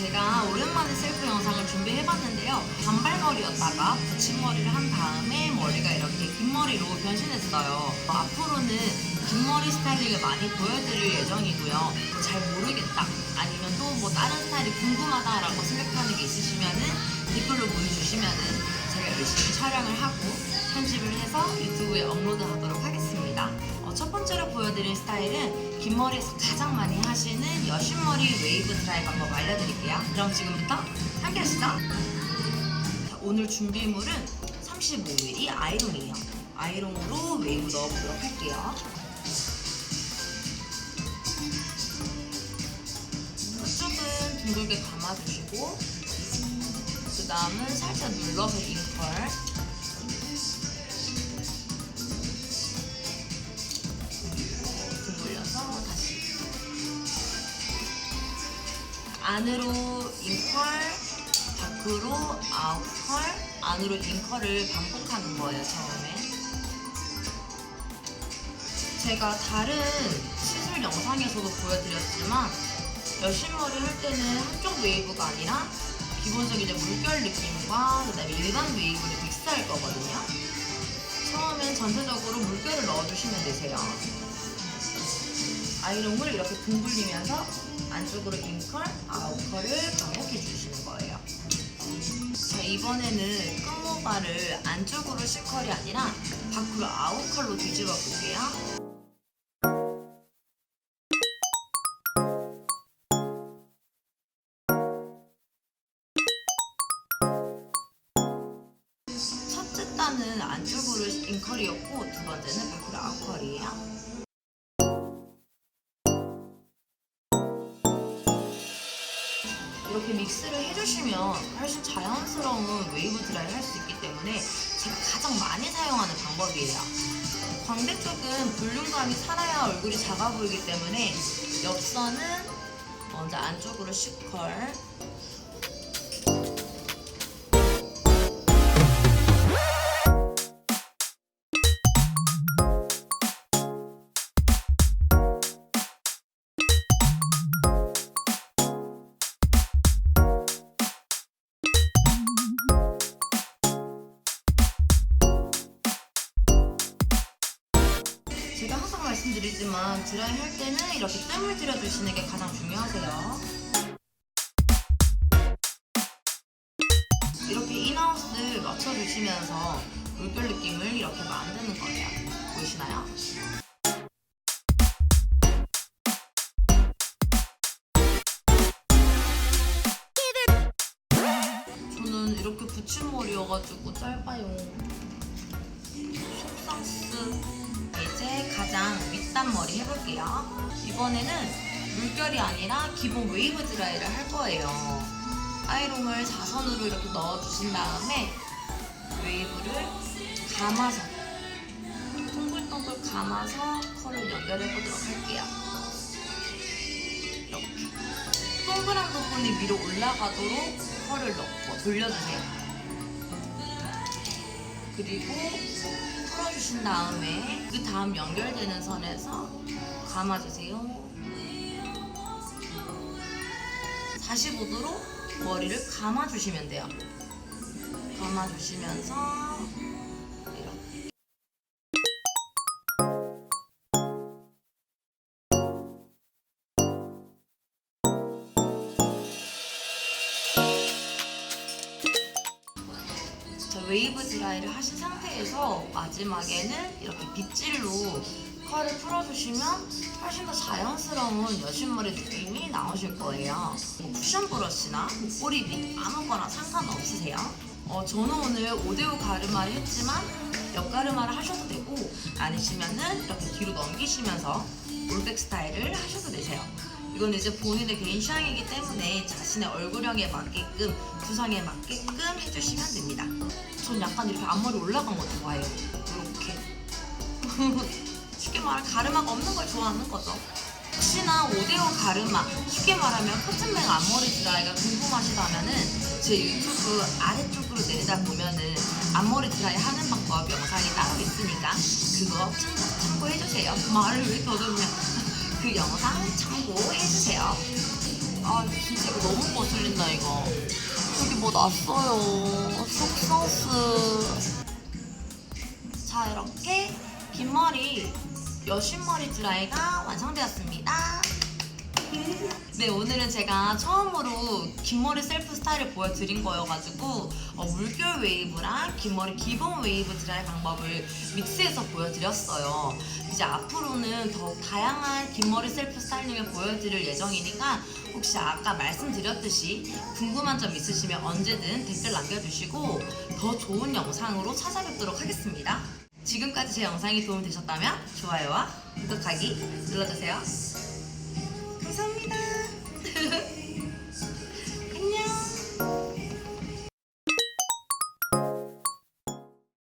제가 오랜만에 셀프 영상을 준비해봤는데요. 단발머리였다가 붙임머리를 한 다음에 머리가 이렇게 긴 머리로 변신했어요. 어, 앞으로는 긴 머리 스타일링을 많이 보여드릴 예정이고요. 잘 모르겠다. 아니면 또 뭐 다른 스타일이 궁금하다라고 생각하는 게 있으시면은 댓글로 보내주시면은 제가 열심히 촬영을 하고 편집을 해서 유튜브에 업로드하도록 하겠습니다. 어, 첫 번째로 보여드릴 스타일은 긴 머리에서 가장 많이 하시는 여신머리 웨이브 드라이 방법 알려드릴게요. 그럼 지금부터 함께 하시죠. 자, 오늘 준비물은 35mm 아이롱이에요. 아이롱으로 웨이브 넣어보도록 할게요. 이쪽은 둥글게 감아주시고 그 다음은 살짝 눌러서 윙컬 안으로 윙컬 밖으로 아웃컬 안으로 윙컬을 반복하는 거예요 처음에 제가 다른 시술 영상에서도 보여드렸지만 여신머리 할 때는 한쪽 웨이브가 아니라 기본적인 이제 물결 느낌과 그다음에 일반 웨이브를 믹스할 거거든요. 처음엔 전체적으로 물결을 넣어주시면 되세요. 아이롱을 이렇게 둥글리면서 안쪽으로 인컬, 아웃컬을 반복해 주시는 거예요. 자, 이번에는 끝모발을 안쪽으로 C컬이 아니라 밖으로 아웃컬로 뒤집어 볼게요. 첫째 단은 안쪽으로 인컬이었고 두 번째는 밖으로 아웃컬이에요. 이렇게 믹스를 해주시면 훨씬 자연스러운 웨이브 드라이를 할 수 있기 때문에 제가 가장 많이 사용하는 방법이에요. 광대 쪽은 볼륨감이 살아야 얼굴이 작아 보이기 때문에 옆선은 먼저 안쪽으로 C컬 말씀드리지만 드라이 할 때는 이렇게 뜸을 들여주시는 게 가장 중요하세요. 이렇게 인아웃을 맞춰주시면서 물결 느낌을 이렇게 만드는 거예요. 보이시나요? 저는 이렇게 붙임머리여가지고 짧아요. 속상스 가장 윗단머리 해볼게요. 이번에는 물결이 아니라 기본 웨이브 드라이를 할 거예요. 아이롱을 자선으로 이렇게 넣어주신 다음에 웨이브를 감아서 동글동글 감아서 컬을 연결해 보도록 할게요. 이렇게 동그란 부분이 위로 올라가도록 컬을 넣고 돌려주세요. 그리고 풀어주신 다음에 그 다음 연결되는 선에서 감아주세요. 45도로 머리를 감아주시면 돼요. 감아주시면서 웨이브 드라이를 하신 상태에서 마지막에는 이렇게 빗질로 컬을 풀어주시면 훨씬 더 자연스러운 여신머리 느낌이 나오실 거예요. 뭐 쿠션 브러쉬나 꼬리빗 아무거나 상관없으세요. 어, 저는 오늘 5대5 가르마를 했지만 옆가르마를 하셔도 되고 아니시면은 이렇게 뒤로 넘기시면서 올백 스타일을 하셔도 되세요. 이건 이제 본인의 개인 취향이기 때문에 자신의 얼굴형에 맞게끔 두상에 맞게끔 해주시면 됩니다. 전 약간 이렇게 앞머리 올라간 거 좋아해요. 이렇게 쉽게 말하면 가르마가 없는 걸 좋아하는 거죠. 혹시나 5대5 가르마 쉽게 말하면 코튼백 앞머리 드라이가 궁금하시다면은 제 유튜브 아래쪽으로 내리다 보면은 앞머리 드라이 하는 방법 영상이 따로 있으니까 그거 참- 참고해주세요. 말을 왜 더듬냐 그 영상 참고해주세요. 아 진짜 이거 너무 거슬린다 이거. 여기 뭐 났어요? 속소스. 자 이렇게 긴 머리 여신머리 드라이가 완성되었습니다 네 오늘은 제가 처음으로 긴 머리 셀프 스타일을 보여드린 거여가지고 어, 물결 웨이브랑 긴 머리 기본 웨이브 드라이 방법을 믹스해서 보여드렸어요. 이제 앞으로는 더욱 다양한 긴 머리 셀프 스타일링을 보여드릴 예정이니까 혹시 아까 말씀드렸듯이 궁금한 점 있으시면 언제든 댓글 남겨주시고 더 좋은 영상으로 찾아뵙도록 하겠습니다. 지금까지 제 영상이 도움되셨다면 좋아요와 구독하기 눌러주세요 감사합니다.